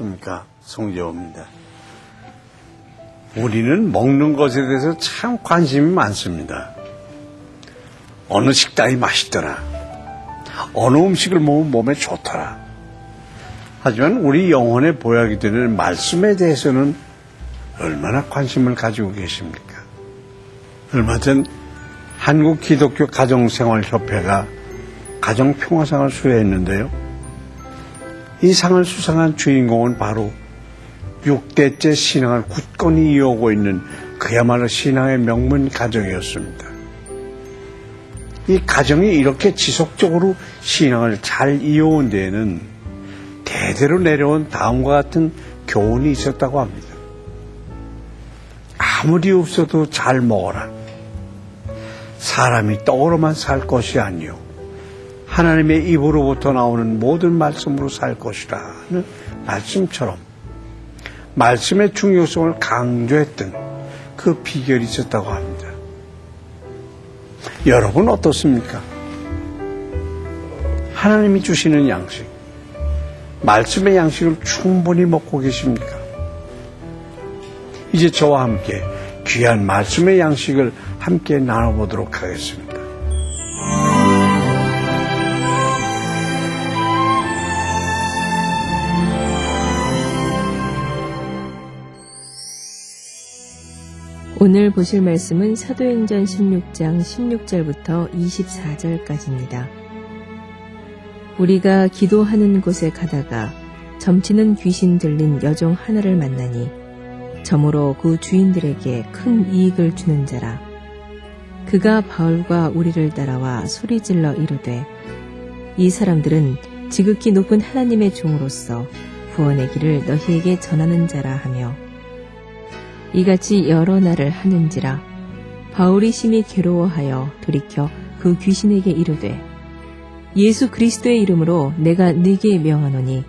평안하셨습니까? 송재호입니다. 우리는 먹는 것에 대해서 참 관심이 많습니다. 어느 식당이 맛있더라. 어느 음식을 먹으면 몸에 좋더라. 하지만 우리 영혼의 보약이 되는 말씀에 대해서는 얼마나 관심을 가지고 계십니까? 얼마 전 한국 기독교 가정생활협회가 가정평화상을 수여했는데요. 이 상을 수상한 주인공은 바로 6대째 신앙을 굳건히 이어오고 있는 그야말로 신앙의 명문 가정이었습니다. 이 가정이 이렇게 지속적으로 신앙을 잘 이어온 데에는 대대로 내려온 다음과 같은 교훈이 있었다고 합니다. 아무리 없어도 잘 먹어라. 사람이 떡으로만 살 것이 아니요. 하나님의 입으로부터 나오는 모든 말씀으로 살 것이라는 말씀처럼 말씀의 중요성을 강조했던 그 비결이 있었다고 합니다. 여러분 어떻습니까? 하나님이 주시는 양식, 말씀의 양식을 충분히 먹고 계십니까? 이제 저와 함께 귀한 말씀의 양식을 함께 나눠보도록 하겠습니다. 오늘 보실 말씀은 사도행전 16장 16절부터 24절까지입니다. 우리가 기도하는 곳에 가다가 점치는 귀신 들린 여종 하나를 만나니 점으로 그 주인들에게 큰 이익을 주는 자라. 그가 바울과 우리를 따라와 소리질러 이르되 이 사람들은 지극히 높은 하나님의 종으로서 구원의 길을 너희에게 전하는 자라 하며 이같이 여러 날을 하는지라 바울이 심히 괴로워하여 돌이켜 그 귀신에게 이르되 예수 그리스도의 이름으로 내가 네게 명하노니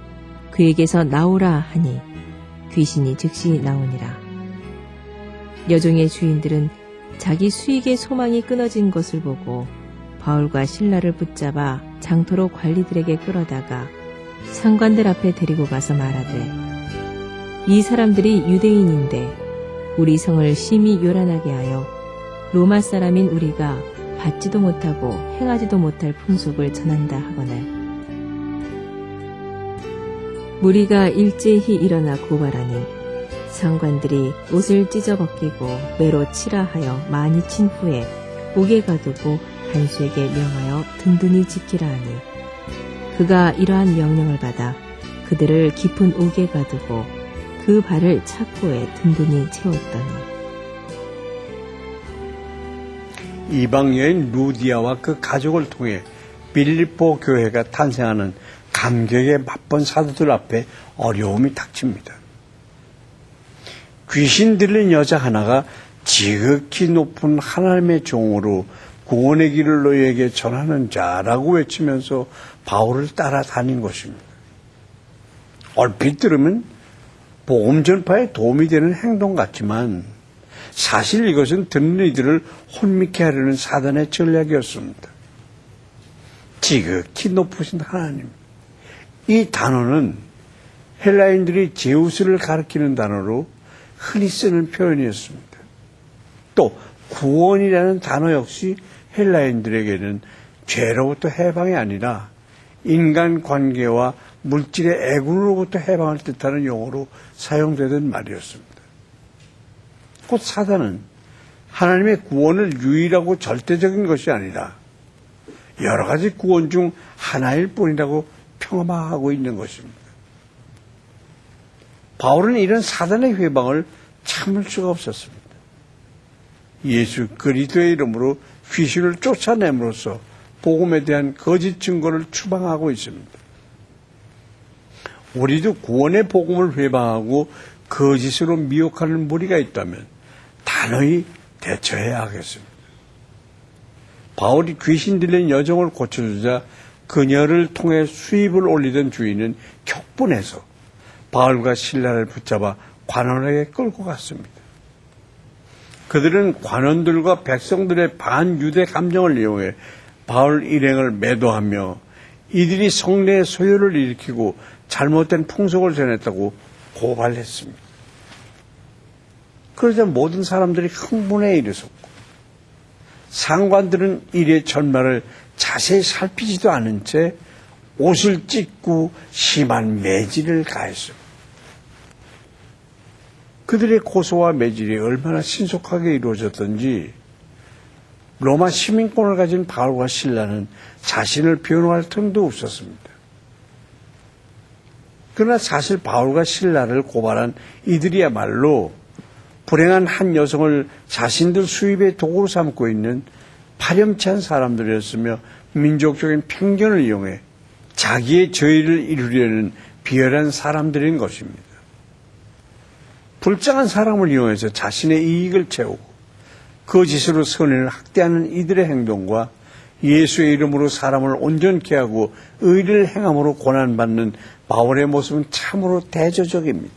그에게서 나오라 하니 귀신이 즉시 나오니라. 여종의 주인들은 자기 수익의 소망이 끊어진 것을 보고 바울과 신라를 붙잡아 장터로 관리들에게 끌어다가 상관들 앞에 데리고 가서 말하되 이 사람들이 유대인인데 우리 성을 심히 요란하게 하여 로마 사람인 우리가 받지도 못하고 행하지도 못할 풍속을 전한다 하거늘. 무리가 일제히 일어나 고발하니 상관들이 옷을 찢어 벗기고 매로 치라 하여 많이 친 후에 옥에 가두고 간수에게 명하여 든든히 지키라 하니 그가 이러한 명령을 받아 그들을 깊은 옥에 가두고 그 발을 착고에 든든히 채웠더니 이방 여인 루디아와 그 가족을 통해 빌립보 교회가 탄생하는 감격에 맛본 사도들 앞에 어려움이 닥칩니다. 귀신 들린 여자 하나가 지극히 높은 하나님의 종으로 구원의 길을 너희에게 전하는 자라고 외치면서 바울을 따라다닌 것입니다. 얼핏 들으면 복음 전파에 도움이 되는 행동 같지만 사실 이것은 듣는 이들을 혼미케 하려는 사단의 전략이었습니다. 지극히 높으신 하나님. 이 단어는 헬라인들이 제우스를 가리키는 단어로 흔히 쓰는 표현이었습니다. 또 구원이라는 단어 역시 헬라인들에게는 죄로부터 해방이 아니라 인간 관계와 물질의 애군으로부터 해방을 뜻하는 용어로 사용되던 말이었습니다. 곧 사단은 하나님의 구원을 유일하고 절대적인 것이 아니라 여러 가지 구원 중 하나일 뿐이라고 평화하고 있는 것입니다. 바울은 이런 사단의 회방을 참을 수가 없었습니다. 예수 그리스도의 이름으로 귀신을 쫓아냄으로써 복음에 대한 거짓 증거를 추방하고 있습니다. 우리도 구원의 복음을 회방하고 거짓으로 미혹하는 무리가 있다면 단호히 대처해야 하겠습니다. 바울이 귀신 들린 여정을 고쳐주자 그녀를 통해 수입을 올리던 주인은 격분해서 바울과 신라를 붙잡아 관원에게 끌고 갔습니다. 그들은 관원들과 백성들의 반유대 감정을 이용해 바울 일행을 매도하며 이들이 성내의 소요를 일으키고 잘못된 풍속을 전했다고 고발했습니다. 그러자 모든 사람들이 흥분에 이르렀고 상관들은 일의 전말을 자세히 살피지도 않은 채 옷을 찢고 심한 매질을 가했습니다. 그들의 고소와 매질이 얼마나 신속하게 이루어졌던지 로마 시민권을 가진 바울과 신라는 자신을 변호할 틈도 없었습니다. 그러나 사실 바울과 신라를 고발한 이들이야말로 불행한 한 여성을 자신들 수입의 도구로 삼고 있는 파렴치한 사람들이었으며 민족적인 편견을 이용해 자기의 저의를 이루려는 비열한 사람들인 것입니다. 불쌍한 사람을 이용해서 자신의 이익을 채우고 거짓으로 선인을 학대하는 이들의 행동과 예수의 이름으로 사람을 온전케 하고 의를 행함으로 고난받는 바울의 모습은 참으로 대조적입니다.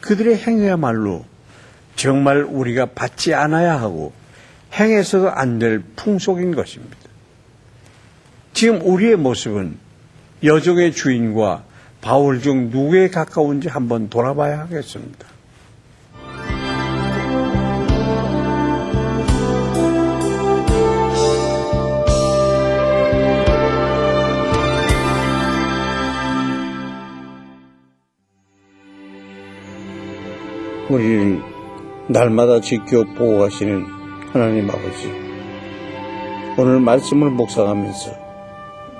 그들의 행위야말로 정말 우리가 받지 않아야 하고 행해서도 안 될 풍속인 것입니다. 지금 우리의 모습은 여종의 주인과 바울 중 누구에 가까운지 한번 돌아봐야 하겠습니다. 날마다 지켜 보고 가시는 하나님 아버지. 오늘 말씀을 묵상하면서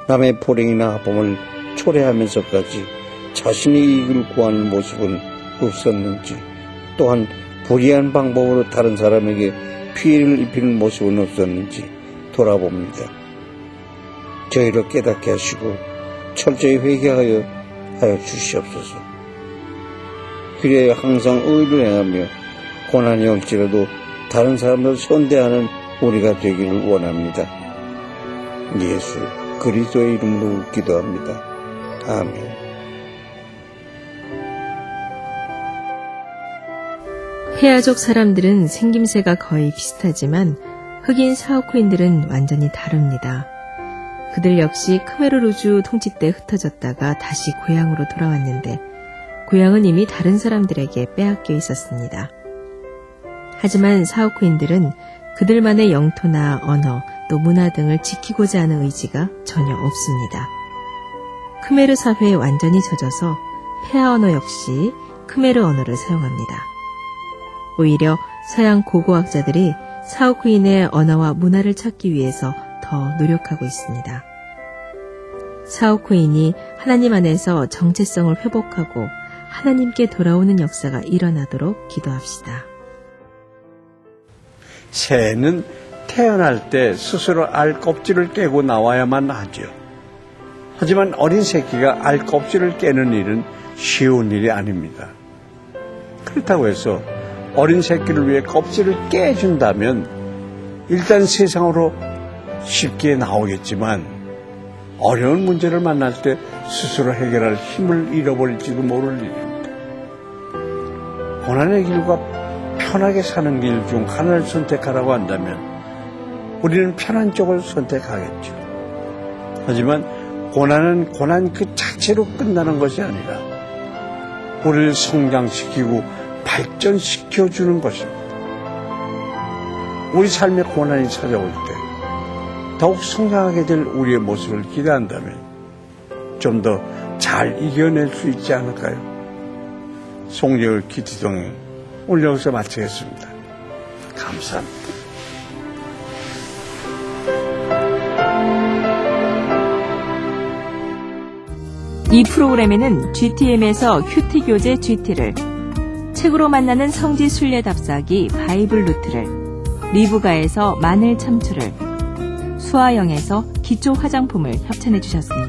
남의 불행이나 아픔을 초래하면서까지 자신의 이익을 구하는 모습은 없었는지 또한 불이한 방법으로 다른 사람에게 피해를 입히는 모습은 없었는지 돌아봅니다. 저희를 깨닫게 하시고 철저히 회개하여 하여 주시옵소서. 그래야 항상 의를 행하며 고난이 올지라도 다른 사람을 선대하는 우리가 되기를 원합니다. 예수 그리스도의 이름으로 기도합니다. 아멘. 헤아족 사람들은 생김새가 거의 비슷하지만 흑인 사우쿠인들은 완전히 다릅니다. 그들 역시 크메르루주 통치 때 흩어졌다가 다시 고향으로 돌아왔는데 고향은 이미 다른 사람들에게 빼앗겨 있었습니다. 하지만 사우쿠인들은 그들만의 영토나 언어 또 문화 등을 지키고자 하는 의지가 전혀 없습니다. 크메르 사회에 완전히 젖어서 페아 언어 역시 크메르 언어를 사용합니다. 오히려 서양 고고학자들이 사우쿠인의 언어와 문화를 찾기 위해서 더 노력하고 있습니다. 사우쿠인이 하나님 안에서 정체성을 회복하고 하나님께 돌아오는 역사가 일어나도록 기도합시다. 새는 태어날 때 스스로 알 껍질을 깨고 나와야만 하죠. 하지만 어린 새끼가 알 껍질을 깨는 일은 쉬운 일이 아닙니다. 그렇다고 해서 어린 새끼를 위해 껍질을 깨준다면 일단 세상으로 쉽게 나오겠지만 어려운 문제를 만날 때 스스로 해결할 힘을 잃어버릴지도 모를 일입니다. 고난의 길과 편하게 사는 길 중 하나를 선택하라고 한다면 우리는 편한 쪽을 선택하겠죠. 하지만 고난은 고난 그 자체로 끝나는 것이 아니라 우리를 성장시키고 발전시켜 주는 것입니다. 우리 삶에 고난이 찾아올 때 더욱 성장하게 될 우리의 모습을 기대한다면 좀 더 잘 이겨낼 수 있지 않을까요? 송재울 기티동에 오늘 여기서 마치겠습니다. 감사합니다. 이 프로그램에는 GTM에서 큐티 교재 GT를, 책으로 만나는 성지 순례 답사기 바이블 루트를, 리브가에서 마늘 참추를, 수아영에서 기초 화장품을 협찬해 주셨습니다.